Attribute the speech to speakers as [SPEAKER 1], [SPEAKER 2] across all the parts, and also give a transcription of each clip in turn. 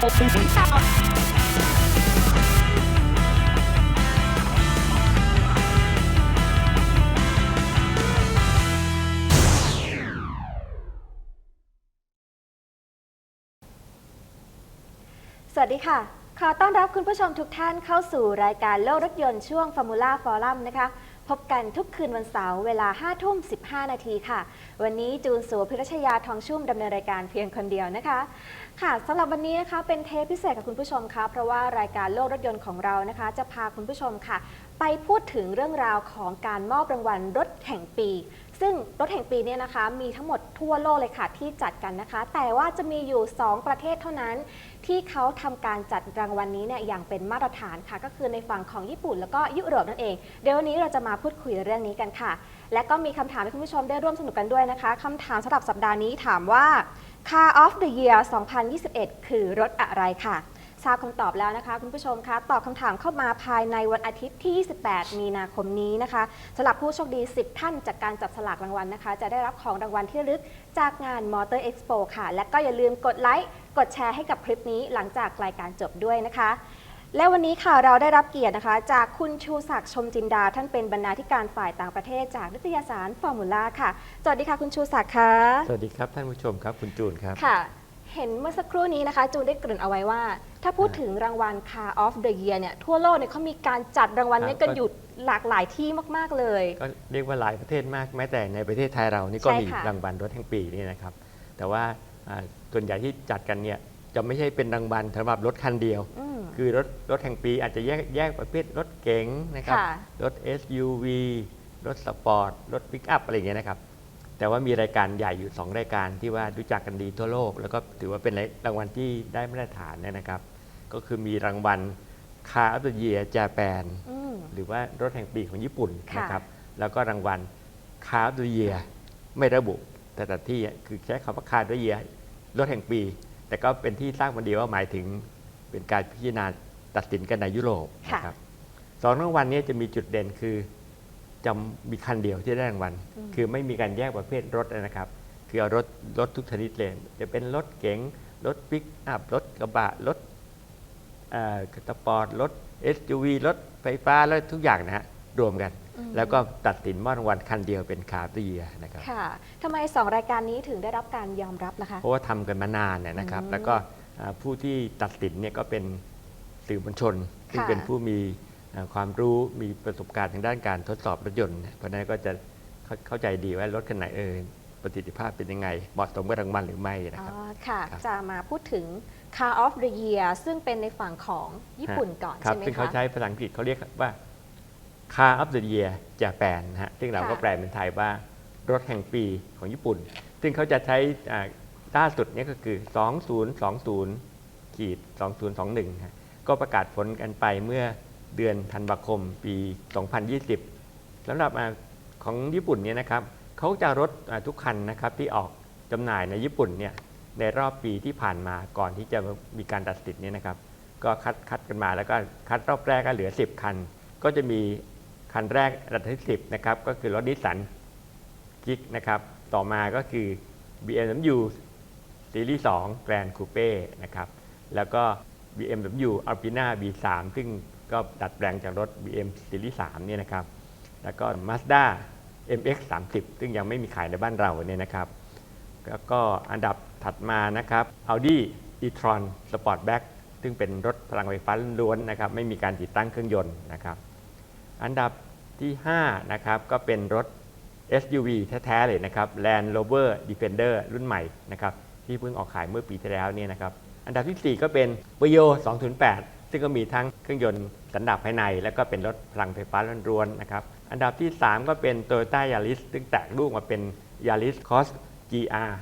[SPEAKER 1] สวัสดีค่ะ ขอต้อนรับคุณผู้ชมทุกท่านเข้าสู่รายการโลกรถยนต์ช่วง Formula Forum นะคะ พบกันทุกคืนวันเสาร์เวลา5ทุ่ม 15 นาทีค่ะ วันนี้จูนสูพิรชยาทองชุ่มดำเนินรายการเพียงคนเดียวนะคะ ค่ะสำหรับวันนี้นะคะเป็นเทปพิเศษกับคุณผู้ชมค่ะเพราะว่ารายการโลกรถยนต์ของเรานะคะ จะพาคุณผู้ชมค่ะ ไปพูดถึงเรื่องราวของการมอบรางวัลรถแห่งปี ซึ่งรถแห่งปีเนี่ยนะคะมีทั้งหมดทั่วโลกเลยค่ะที่จัดกันนะคะ แต่ว่าจะมีอยู่ 2 ประเทศเท่านั้น ที่เขาทำการจัดรางวัลนี้เนี่ยอย่างเป็นมาตรฐานค่ะ ก็คือในฝั่งของญี่ปุ่นแล้วก็ยุโรปนั่นเอง เดี๋ยววันนี้เราจะมาพูดคุยเรื่องนี้กันค่ะ และก็มีคำถามให้คุณผู้ชมได้ร่วมสนุกกันด้วยนะคะคำถามสำหรับสัปดาห์นี้ถามว่า Car of the Year 2021 คือรถอะไรค่ะ ทราบคำตอบแล้วนะคะ คุณผู้ชมคะตอบคำถามเข้ามาภายในวันอาทิตย์ที่ 28 มีนาคมนี้นะคะสำหรับผู้โชคดี 10 ท่านจากการจับสลากรางวัลนะคะ จะได้รับของรางวัลที่ระลึกจากงาน Motor Expo ค่ะ และก็อย่าลืมกดไลค์กดแชร์ให้กับคลิปนี้หลังจากรายการจบด้วยนะคะ และวันนี้ค่ะเราได้รับเกียรตินะคะ จากคุณชูศักดิ์ชมจินดา ท่านเป็นบรรณาธิการฝ่ายต่างประเทศจากนิตยสารฟอร์มูล่าค่ะสวัสดีค่ะคุณชูศักดิ์ค่ะ
[SPEAKER 2] สวัสดีครับท่านผู้ชมครับคุณจูนครับ
[SPEAKER 1] ค่ะ เห็นเมื่อสักครู่นี้นะคะ จูนได้เกริ่นเอาไว้ว่า ถ้าพูดถึงรางวัล Car of the Year เนี่ยทั่วโลกเนี่ยเขามีการจัดรางวัลเนี้
[SPEAKER 2] ครับ
[SPEAKER 1] กันอยู่หลากหลายที่มาก ๆ เลย
[SPEAKER 2] ก็เรียกว่าหลายประเทศมากแม้แต่ในประเทศไทยเรานี่ก็
[SPEAKER 1] ใช่
[SPEAKER 2] มี
[SPEAKER 1] ค่ะ
[SPEAKER 2] รางวัลรถแห่งปีนี่นะครับ แต่ว่าอ่าส่วนใหญ่ที่จัดกันเนี่ยจะไม่ใช่เป็นรางวัลสำหรับรถคันเดียว
[SPEAKER 1] อืม
[SPEAKER 2] คือรถรถแห่งปีอาจจะแยกแยกประเภทรถเก๋งนะครับ
[SPEAKER 1] ค่ะ
[SPEAKER 2] รถ SUV รถสปอร์ต รถปิกอัพอะไรอย่างเงี้ยนะครับ แต่ว่ามีรายการใหญ่อยู่ 2 รายการที่ว่ารู้จักกันดีทั่วโลก แล้วก็ถือว่าเป็นรางวัลที่ได้มาตรฐานเนี่ยนะครับ ก็คือมีรางวัล Car of the Year Japan
[SPEAKER 1] อืม
[SPEAKER 2] หรือว่ารถแห่งปีของญี่ปุ่น
[SPEAKER 1] ค่ะ
[SPEAKER 2] นะครับ แล้วก็รางวัลคาร์ดเยียไม่ระบุ แต่แต่ที่คือใช้คำว่าคาร์ดเยียรถแห่งปี แต่ก็เป็นที่ทราบมาดีว่าหมายถึงเป็นการพิจารณาตัดสินกันในยุโรป
[SPEAKER 1] ค่ะ
[SPEAKER 2] นะครับสองรางวัลนี้จะมีจุดเด่นคือ จะมีคันเดียวที่ได้รางวัล คือไม่มีการแยกประเภทรถนะครับ คือเอารถรถทุกชนิดเลยจะเป็นรถเก๋งรถปิกอัพรถกระบะรถเอ่อสปอร์ตรถ SUV รถไฟฟ้าแล้วทุกอย่างนะฮะรวมกัน แล้วก็ตัดสินมอบรางวัลคันเดียวเป็นคาร์ดเยียนะครับ
[SPEAKER 1] ค่ะทำไมสองรายการนี้ถึงได้รับการยอมรับล่ะคะ
[SPEAKER 2] เพราะว่าทำกันมานานเนี่ยนะครับ
[SPEAKER 1] อืม
[SPEAKER 2] แล้วก็อ่าผู้ที่ตัดสินเนี่ยก็เป็นสื่อมวลชนซึ่ง
[SPEAKER 1] ค่ะ
[SPEAKER 2] เป็นผู้มีอ่า ความรู้มีประสบการณ์ทางด้านการทดสอบรถยนต์เนี่ยเพราะฉะนั้นก็จะเข้าเข้าใจดีว่ารถคันไหนเออประสิทธิภาพเป็นยังไง เหมาะสมกับรางวัลหรือไม่นะ
[SPEAKER 1] อ๋
[SPEAKER 2] ครับ
[SPEAKER 1] อค่ะ
[SPEAKER 2] ครับ
[SPEAKER 1] จะมาพูดถึง Car of the Year ซึ่งเป็นในฝั่งของญี่ปุ่นก่อน
[SPEAKER 2] ครับ
[SPEAKER 1] ใช่ไหม
[SPEAKER 2] ซึ่งเขา
[SPEAKER 1] คะ
[SPEAKER 2] ใช้ภาษาอังกฤษเขาเรียกว่า Car of the Year Japan นะฮะซึ่งเราก็
[SPEAKER 1] ค่ะ
[SPEAKER 2] แปลเป็นไทยว่ารถแห่งปีของญี่ปุ่น ซึ่งเขาจะใช้อ่าล่าสุดเนี้ก็คือ 2020ขีด2021ฮะก็ประกาศผลกันไปเมื่อ เดือนธันวาคมปี 2020สำหรับของญี่ปุ่นเนี่ยนะครับเขาจะรถทุกคันนะครับที่ออกจำหน่ายในญี่ปุ่นเนี่ยในรอบปีที่ผ่านมาก่อนที่จะมีการตัดสินเนี่ยนะครับ ก็คัดคัดกันมาแล้วก็คัดรอบแรกก็เหลือ 10 คัน ก็จะมีคันแรกอัดับที่ 10 นะครับ ก็คือรถนิสสันกิกนะครับ ต่อมาก็คือ BMW ซีรีส์2 Grand Coupe นะครับ แล้วก็ BMW Alpina B3 ซึ่ง ก็ดัดแปลงจากรถ BM ซีรีส์3เนี่ยนะครับ แล้วก็ Mazda MX 30ซึ่งยังไม่มีขายในบ้านเราเนี่ยนะครับ แล้วก็อันดับถัดมานะครับ Audi e-tron Sportback ซึ่งเป็นรถพลังไฟฟ้าล้วนนะครับ ไม่มีการติดตั้งเครื่องยนต์นะครับ อันดับที่ 5 นะครับ ก็เป็นรถ SUV แท้ ๆ เลยนะครับ Land Rover Defender รุ่นใหม่นะครับ ที่เพิ่งออกขายเมื่อปีที่แล้วเนี่ยนะครับ อันดับที่ 4 ก็เป็น v i o 208 ซึ่งก็มีทั้งเครื่องยนต์สันดาปภายใน แล้วก็เป็นรถพลังไฟฟ้าล้วนๆนะครับ อันดับที่ 3 ก็เป็น Toyota Yaris ซึ่งแตกลูกมาเป็น Yaris Cross GR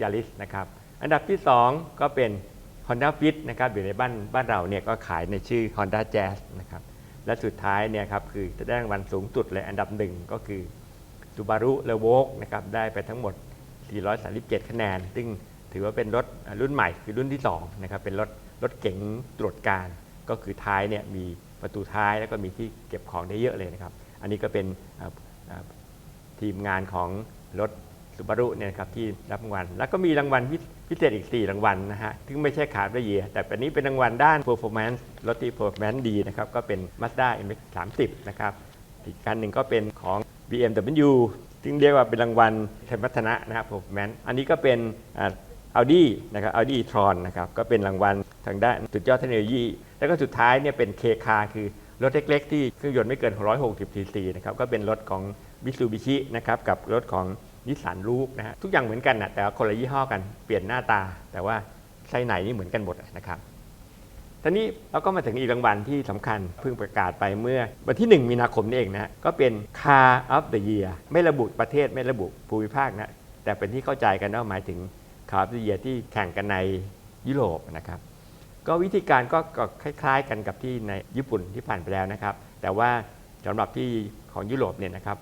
[SPEAKER 2] Yaris นะครับ อันดับที่ 2 ก็เป็น Honda Fit นะครับอยู่ในบ้านบ้านเราเนี่ยก็ขายในชื่อ Honda Jazz นะครับและสุดท้ายเนี่ยครับคือจะได้รางวัลสูงสุดเลยอันดับหนึ่งก็คือ Subaru l e v o q นะครับได้ไปทั้งหมด 437 คะแนน ซึ่งถือว่าเป็นรถรุ่นใหม่คือรุ่นที่2นะครับเป็นรถรถเก๋งตรวจการ ก็คือท้ายเนี่ยมีประตูท้ายแล้วก็มีที่เก็บของได้เยอะเลยนะครับ อันนี้ก็เป็นทีมงานของรถ Subaru เนี่ยครับที่รับรางวัล แล้วก็มีรางวัลพิพิเศษอีก 4 รางวัลนะฮะซึ่งไม่ใช่ขาดระเยียแต่เป็นนี้เป็นรางวัลด้าน performance รถที่ performance ดีนะครับ ก็เป็น Mazda MX-30 นะครับอีกการหนึ่งก็เป็นของ BMW ซึ่งเรียกว่าเป็นรางวัลสมรรถนะนะครับ performance อันนี้ก็เป็น Audi นะครับ Audi e-tron นะครับก็เป็นรางวัลทางด้านสุดยอดเทคโนโลยี แล้วก็สุดท้ายเนี่ยเป็น K car คือรถเล็กๆ ที่เครื่องยนต์ไม่เกิน 160 cc นะครับก็เป็นรถของ Mitsubishi นะครับกับรถของนิสสันลูกนะฮะทุกอย่างเหมือนกันนะแต่ว่าคนละยี่ห้อกันเปลี่ยนหน้าตา แต่ว่าไส้ไหนนี่เหมือนกันหมดนะครับทีนี้เราก็มาถึงอีกรางวัลที่สำคัญเพิ่งประกาศไปเมื่อวันที่ 1 มีนาคมนี่เองนะฮะก็เป็น Car of the Year ไม่ระบุประเทศไม่ระบุภูมิภาคนะแต่เป็นที่เข้าใจกันว่าหมายถึง Car of the Year ที่แข่งกันในยุโรปนะครับ ก็วิธีการก็คล้ายๆ กันกับที่ในญี่ปุ่นที่ผ่านไปแล้วนะครับ แต่ว่าสำหรับที่ของยุโรปเนี่ยนะครับ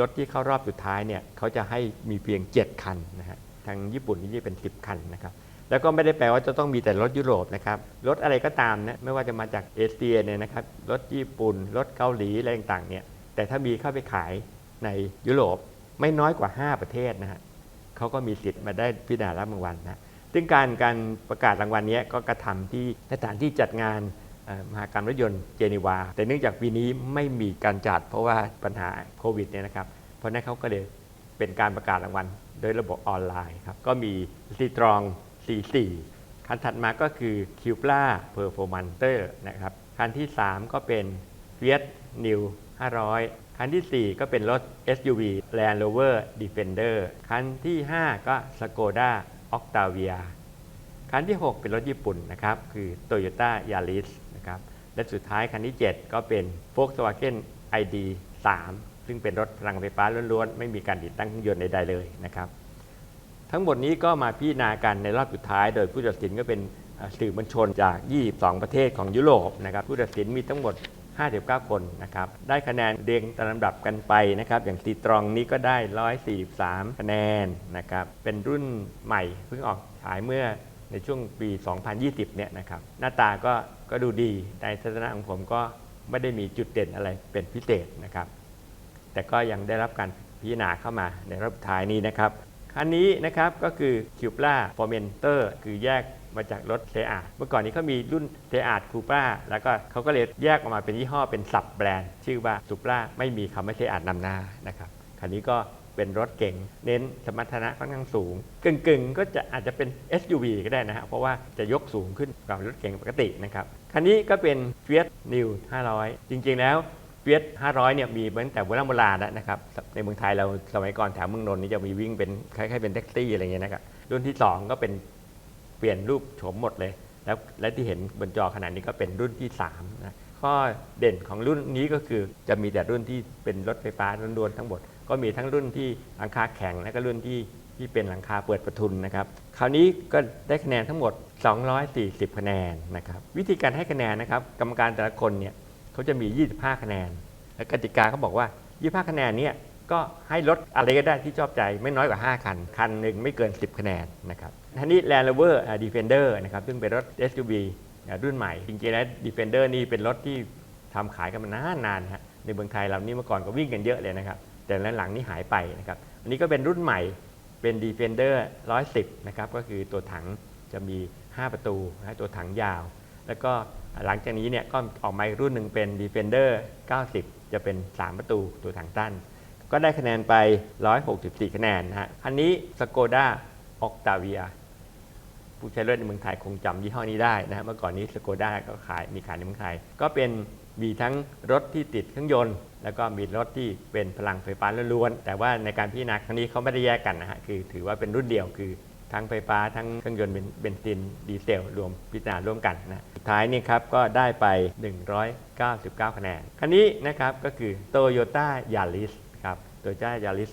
[SPEAKER 2] รถที่เข้ารอบสุดท้ายเนี่ยเขาจะให้มีเพียง 7 คันนะฮะทางญี่ปุ่นนี่เป็น 10 คันนะครับแล้วก็ไม่ได้แปลว่าจะต้องมีแต่รถยุโรปนะครับรถอะไรก็ตามนะไม่ว่าจะมาจากเอเชียเนี่ยนะครับรถญี่ปุ่นรถเกาหลีอะไรต่างๆเนี่ยแต่ถ้ามีเข้าไปขายในยุโรปไม่น้อยกว่า 5 ประเทศนะฮะ เขาก็มีสิทธิ์มาได้พิจารณารับรางวัลนะซึ่งการการประกาศรางวัลนี้ก็กระทำที่สถานที่จัดงานมหกรรมรถยนต์เจนีวา แต่เนื่องจากปีนี้ไม่มีการจัดเพราะว่าปัญหาโควิดเนี่ยนะครับ เพราะนั้นเขาก็เลยเป็นการประกาศรางวัลโดยระบบออนไลน์ครับ ก็มีซีตรอง C4 คันถัดมาก็คือ c u p r a Performancer นะครับ คันที่ 3 ก็เป็น Fiat New 500 คันทีสี่ 4 ก็เป็นรถ SUV Land Rover Defender คันที่ 5 ก็ Skoda Octavia คันที่ 6 เป็นรถญี่ปุ่นนะครับคือ Toyota Yaris นะครับและสุดท้ายคันที่ 7 ก็เป็น Volkswagen ID 3 ซึ่งเป็นรถพลังไฟฟ้าล้วนๆ ไม่มีการติดตั้งเครื่องยนต์ใดๆเลยนะครับ ทั้งหมดนี้ก็มาพิจารณากันในรอบสุดท้าย โดยผู้ตัดสินก็เป็นสื่อมวลชนจาก 22 ประเทศของยุโรปนะครับผู้ตัดสินมีทั้งหมด 59 คนนะครับ ได้คะแนนเรียงตามลำดับกันไปนะครับ อย่างตีตรองนี้ก็ได้ 143 คะแนนนะครับ เป็นรุ่นใหม่เพิ่งออกฉายเมื่อในช่วงปี 2020 เนี่ยนะครับ หน้าตาก็ก็ดูดี ในทัศนะของผมก็ไม่ได้มีจุดเด่นอะไรเป็นพิเศษนะครับ แต่ก็ยังได้รับการพิจารณาเข้ามาในรอบท้ายนี้นะครับ คันนี้นะครับก็คือ c u p r a f o r m e n t e r คือแยก มาจากรถเ e อาเมื่อก่อนนี้เขามีรุ่นเ e อา c u p r a แล้วก็เขาก็เลยแยกออกมาเป็นยี่ห้อเป็นสับแบรนด์ ชื่อว่า Supra ไม่มีคำว่าเ e อานำหน้านะครับคันนี้ก็เป็นรถเก๋งเน้นสมรรถนะค่อนข้างสูง กึ่งๆก็จะอาจจะเป็น SUV ก็ได้นะฮะเพราะว่าจะยกสูงขึ้นกว่ารถเก๋งปกตินะครับคันนี้ก็เป็น Fiat New 500 จริงๆแล้วเฟียส500 เนี่ยมีตั้งแต่โบราณโบราณแล้วนะครับ ในเมืองไทยเราสมัยก่อนแถวเมืองนนท์นี่จะมีวิ่งเป็นคล้ายๆเป็นแท็กซี่อะไรเงี้ยนะครับ รุ่นที่ 2 ก็เป็น ปลี่ยนรูปโฉมหมดเลย แล้วและที่เห็นบนจอขนาดนี้ก็เป็นรุ่นที่3นะข้อเด่นของรุ่นนี้ก็คือจะมีแต่รุ่นที่เป็นรถไฟฟ้าล้วนๆทั้งหมด ก็มีทั้งรุ่นที่หลังคาแข็งและก็รุ่นที่ที่เป็นหลังคาเปิดประทุนนะครับคราวนี้ก็ได้คะแนนทั้งหมด 240 คะแนนนะครับวิธีการให้คะแนนนะครับกรรมการแต่ละคนเนี่ยเขาจะมี 25 คะแนน และกติกาเขาบอกว่า 25 คะแนนเนี่ย ก็ให้ลดอะไรก็ได้ที่ชอบใจไม่น้อยกว่า 5 คัน คันหนึ่งไม่เกิน 10 คะแนนนะครับทันนี้ Land Rover Defender นะครับซึ่งเป็นรถ SUV รุ่นใหม่ จริงๆแล้ว Defender นี่เป็นรถที่ทำขายกันมานานๆนฮะในเมืองไทยเรานี่เมื่อก่อนก็วิ่งกันเยอะเลยนะครับ แต่หลังๆนี่หายไปนะครับอันนี้ก็เป็นรุ่นใหม่เป็น Defender 110 นะครับ ก็คือตัวถังจะมี 5 ประตูนะตัวถังยาว แล้วก็หลังจากนี้เนี่ยก็ออกมารุ่นหนึ่งเป็น Defender 90 จะเป็น 3 ประตูตัวถังตั้น ก็ได้คะแนนไป 164 คะแนนนะฮะ คันนี้ Skoda Octavia ผู้ใช้รถในเมืองไทยคงจำยี่ห้อนี้ได้นะฮะ เมื่อก่อนนี้ Skoda ก็ขายมีขายในเมืองไทย ก็เป็นมีทั้งรถที่ติดเครื่องยนต์ แล้วก็มีรถที่เป็นพลังไฟฟ้าล้วนๆ แต่ว่าในการพิจารณาครั้งนี้เขาไม่ได้แยกกันนะฮะ คือถือว่าเป็นรุ่นเดียวคือทั้งไฟฟ้าทั้งเครื่องยนต์เบนซินดีเซลรวมพิจารณาร่วมกันนะ สุดท้ายนี่ครับก็ได้ไป 199 คะแนน คันนี้นะครับก็คือ Toyota Yaris ครับ Toyota Yaris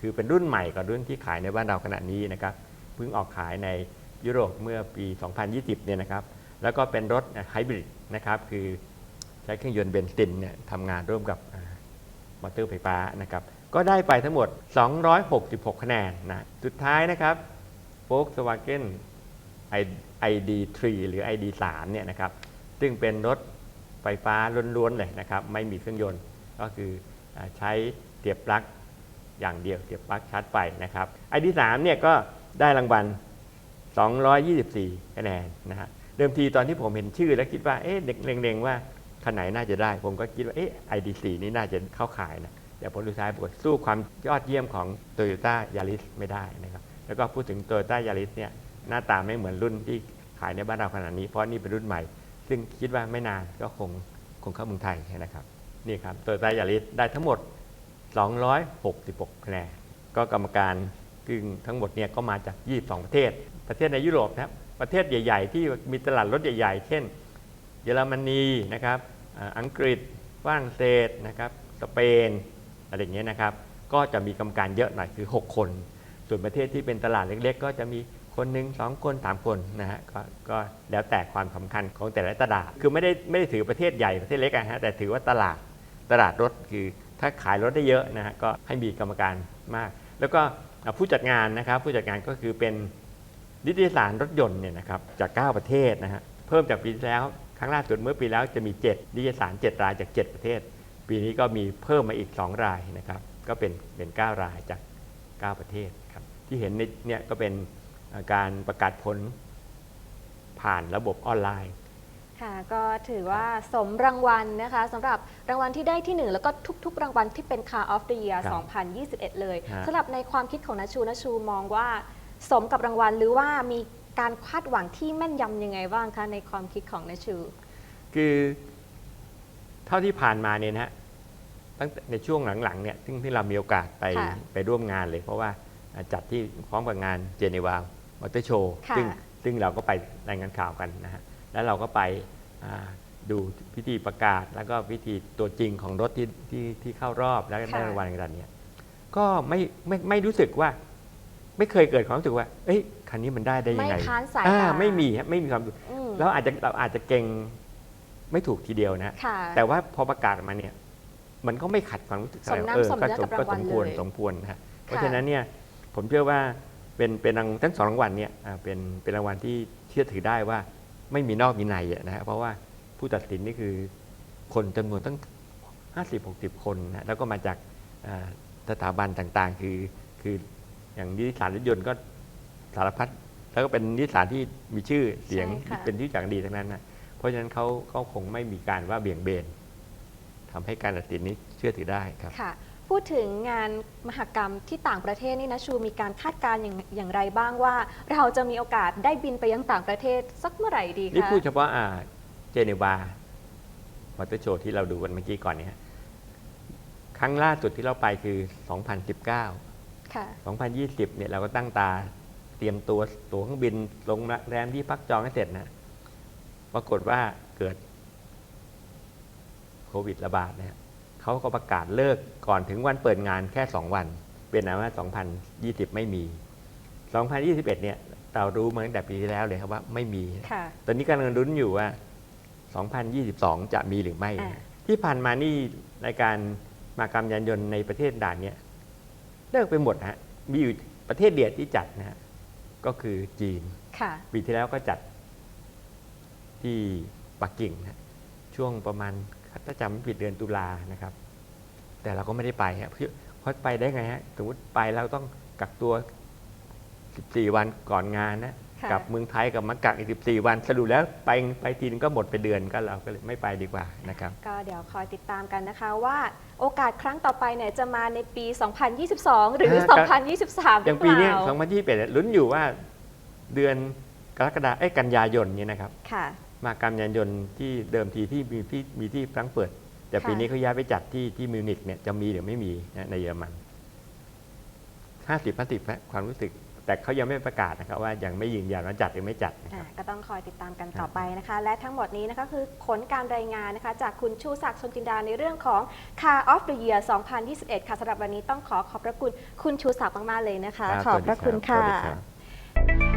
[SPEAKER 2] คือเป็นรุ่นใหม่กว่ารุ่นที่ขายในบ้านเราขณะนี้นะครับเพิ่งออกขายในยุโรปเมื่อปี 2020 เนี่ยนะครับ แล้วก็เป็นรถไฮบริดนะครับ คือใช้เครื่องยนต์เบนซินเนี่ยทำงานร่วมกับมอเตอร์ไฟฟ้านะครับ ก็ได้ไปทั้งหมด 266 คะแนนนะ สุดท้ายนะครับ Volkswagen ID3 หรือ ID3 เนี่ยนะครับ ซึ่งเป็นรถไฟฟ้าล้วนๆเลยนะครับ ไม่มีเครื่องยนต์ ก็คือใช้ เสียบปลั๊กอย่างเดียวเสียบปลั๊กชาร์จไฟนะครับ ID3 เนี่ยก็ได้รางวัล 224 คะแนนนะฮะเดิมทีตอนที่ผมเห็นชื่อแล้วคิดว่าเอ๊ะเด็กเล็งๆว่าคันไหนน่าจะได้ ผมก็คิดว่าเอ๊ะ ID4 นี่น่าจะเข้าขายนะแต่ผลสุดท้ายปรากฏสู้ความยอดเยี่ยมของ Toyota Yaris ไม่ได้นะครับแล้วก็พูดถึง Toyota Yaris เนี่ยหน้าตาไม่เหมือนรุ่นที่ขายในบ้านเราขนาดนี้ เพราะนี่เป็นรุ่นใหม่ ซึ่งคิดว่าไม่นานก็คงคงเข้าเมืองไทยนะครับ นี่ครับ Toyota Yaris ได้ทั้งหมด 266คะแนนก็กรรมการซึ่งทั้งหมดเนี่ยก็มาจาก 22 ประเทศ ประเทศในยุโรปนะครับประเทศใหญ่ ๆ ที่มีตลาดรถใหญ่ ๆ เช่น เยอรมนีนะครับอังกฤษฝรั่งเศสนะครับสเปนอะไรอย่างเงี้ยนะครับก็จะมีกรรมการเยอะหน่อยคือ 6 คน ส่วนประเทศที่เป็นตลาดเล็ก ๆ ก็จะมีคนหนึ่งสองคนสามคนนะฮะก็ก็แล้วแต่ความสำคัญของแต่ละตลาด คือไม่ได้ไม่ได้ถือประเทศใหญ่ประเทศเล็กอะฮะแต่ถือว่าตลาดตลาดรถคือ ถ้าขายรถได้เยอะนะฮะก็ให้มีกรรมการมาก แล้วก็ผู้จัดงานนะครับผู้จัดงานก็คือเป็นนิตยสารรถยนต์เนี่ยนะครับจาก 9 ประเทศนะฮะเพิ่มจากปีที่แล้วครั้งล่าสุดเมื่อปีแล้วจะมี 7 นิตยสาร 7 รายจาก 7 ประเทศ ปีนี้ก็มีเพิ่มมาอีก 2 รายนะครับก็เป็นเป็น 9 รายจาก 9 ประเทศครับที่เห็นในเนี่ยก็เป็นการประกาศผลผ่านระบบออนไลน์
[SPEAKER 1] ค่ะก็ถือว่าสมรางวัลนะคะสำหรับรางวัลที่ได้ที่ 1 แล้วก็ทุกๆ รางวัลที่เป็น Car of the Year
[SPEAKER 2] ครับ
[SPEAKER 1] 2021 เลย
[SPEAKER 2] ฮะ
[SPEAKER 1] สำหรับในความคิดของนาชูนาชูมองว่า สมกับรางวัลหรือว่ามีการคาดหวังที่แม่นยำยังไงบ้างคะในความคิดของนาชู
[SPEAKER 2] คือเท่าที่ผ่านมาเนี่ยนะฮะตั้งแต่ในช่วงหลังๆเนี่ยซึ่งที่เรามีโอกาสไป
[SPEAKER 1] ค่ะ
[SPEAKER 2] ไปร่วมงานเลย เพราะว่าจัดที่พร้อมกับงานเจนีวามอเตอร์โชว์
[SPEAKER 1] ค่ะ
[SPEAKER 2] ซึ่งซึ่งเราก็ไปรายงานข่าวกันนะฮะ แล้วเราก็ไปอ่าดูพิธีประกาศ แล้วก็พิธีตัวจริงของรถที่ที่ที่เข้ารอบแล้วก็ได้รางวัลต่างๆเนี่ยก็ไม่ไม่ไม่รู้สึกว่า ไม่เคยเกิดความรู้สึกว่า เอ้ยคันนี้มันได้ได้ยังไง
[SPEAKER 1] ไม่ค้านสาย
[SPEAKER 2] อ่
[SPEAKER 1] ตา
[SPEAKER 2] ไม่มีฮะไม่มีความรู้สึก
[SPEAKER 1] อืม
[SPEAKER 2] แล้วอาจจะเราอาจจะเก่งไม่ถูกทีเดียวนะ
[SPEAKER 1] ค่ะ
[SPEAKER 2] แต่ว่าพอประกาศออกมาเนี่ยมันก็ไม่ขัดความรู้สึกเท่าไหร่
[SPEAKER 1] สมน้ำ
[SPEAKER 2] เออ
[SPEAKER 1] สมเนื้อกับ
[SPEAKER 2] ก็
[SPEAKER 1] รางวั
[SPEAKER 2] ส
[SPEAKER 1] ล
[SPEAKER 2] มควร
[SPEAKER 1] เลย
[SPEAKER 2] สมควรนะฮะเพราะฉะนั้นเนี่ยผมเชื่อว่าเป็นเป็นรางทั้งสองรางวัลเนี่ยอ่าเป็นเป็นรางวัลที่เชื่อถือได้ว่า ไม่มีนอกมีในอะนะฮะเพราะว่าผู้ตัดสินนี่คือคนจำนวนตั้ง 50-60 คนนะแล้วก็มาจากอ่าสถาบันต่างๆ คือคืออย่างนิติศาสตร์รถยนต์ก็สารพัดแล้วก็เป็นนิติศาสตร์ที่มีชื่อเสียง
[SPEAKER 1] ใช่ค่ะ
[SPEAKER 2] เป็นที่รู้จักดีทั้งนั้นนะเพราะฉะนั้นเขาเขาคงไม่มีการว่าเบี่ยงเบนทำให้การตัดสินนี้เชื่อถือได้ครับ
[SPEAKER 1] ค่ะ พูดถึงงานมหกรรมที่ต่างประเทศนี่นะชูมีการคาดการณ์อย่างอย่างไรบ้างว่า เราจะมีโอกาสได้บินไปยังต่างประเทศสักเมื่อไหร่ดีคะ
[SPEAKER 2] นี่พูดเฉพาะอ่าเจเนวามอเตอร์โชว์ที่เราดูกันเมื่อกี้ก่อนเนี่ยครั้งล่าสุดที่เราไปคือ 2019
[SPEAKER 1] ค่ะ
[SPEAKER 2] 2020 เนี่ยเราก็ตั้งตาเตรียมตัวตั๋วเครื่องบินลงแรมที่พักจองให้เสร็จนะปรากฏว่าเกิดโควิดระบาดเนี่ย เขาก็ประกาศเลิกก่อนถึงวันเปิดงานแค่ 2 วัน เป็นนะว่า 2020 ไม่มี 2021 เนี่ยเรารู้มาตั้งแต่ปีที่แล้วเลยครับว่าไม่มี
[SPEAKER 1] ค่ะ
[SPEAKER 2] ตอนนี้กำลังลุ้นอยู่ว่า 2022 จะมีหรือไม่
[SPEAKER 1] อ่า
[SPEAKER 2] ที่ผ่านมานี่ในการมากรรมยานยนต์ในประเทศด่านเนี่ยเลิกไปหมดฮะ มีอยู่ประเทศเดียวที่จัดนะฮะ ก็คือจีน
[SPEAKER 1] ค่ะ
[SPEAKER 2] ปีที่แล้วก็จัดที่ปักกิ่งนะช่วงประมาณ ถ้าจำไม่ผิดเดือนตุลานะครับ แต่เราก็ไม่ได้ไปฮะเพราะเพราะไปได้ไงฮะสมมติไปเราต้องกักตัว 14 วันก่อนงานนะ
[SPEAKER 1] ค่ะ
[SPEAKER 2] กลับเมืองไทยกับมากักอีก 14 วันสรุปแล้วไปไปทีนึงก็หมดไปเดือนก็เราก็เลยไม่ไปดีกว่านะครับ
[SPEAKER 1] ก็เดี๋ยวคอยติดตามกันนะคะว่าโอกาสครั้งต่อไปเนี่ยจะมาในปี 2022 หรือ
[SPEAKER 2] อ่าครับ
[SPEAKER 1] 2023 ห
[SPEAKER 2] อ
[SPEAKER 1] รื
[SPEAKER 2] ย่า
[SPEAKER 1] องเป
[SPEAKER 2] ปีเนี้ย
[SPEAKER 1] ล่า
[SPEAKER 2] 2021เนี่ยลุ้นอยู่ว่าเดือนกรกฎาเอ้ยกันยายนเนี่ยนะครับ
[SPEAKER 1] ค่ะ
[SPEAKER 2] มากรรมยานยนต์ที่เดิมทีที่มีที่มีที่ฟรังก์เฟิร์ตแต่
[SPEAKER 1] ค่ะ
[SPEAKER 2] ปีนี้เขาย้ายไปจัดที่ที่มิวนิกเนี่ยจะมีหรือไม่มีนะในเยอรมันห้าสิบห้าสิบความรู้สึก แต่เขายังไม่ประกาศนะครับว่ายังไม่ยืนยันว่าจัดหรือไม่จัดนะค
[SPEAKER 1] อ่า
[SPEAKER 2] รับ
[SPEAKER 1] ก็ต้องคอยติดตามกันต่อไปนะคะ และทั้งหมดนี้นะคะคือผลการรายงานนะคะ จากคุณชูศักดิ์ชนจินดาในเรื่องของ Car of the Year 2021 ค่ะสำหรับวันนี้ต้องขอขอบพระคุณคุณชูศักดิ์มาก ๆ เลยนะคะ
[SPEAKER 2] ครับ
[SPEAKER 1] ขอบพระคุณ
[SPEAKER 2] สวั
[SPEAKER 1] ค่ะ
[SPEAKER 2] สดีรับ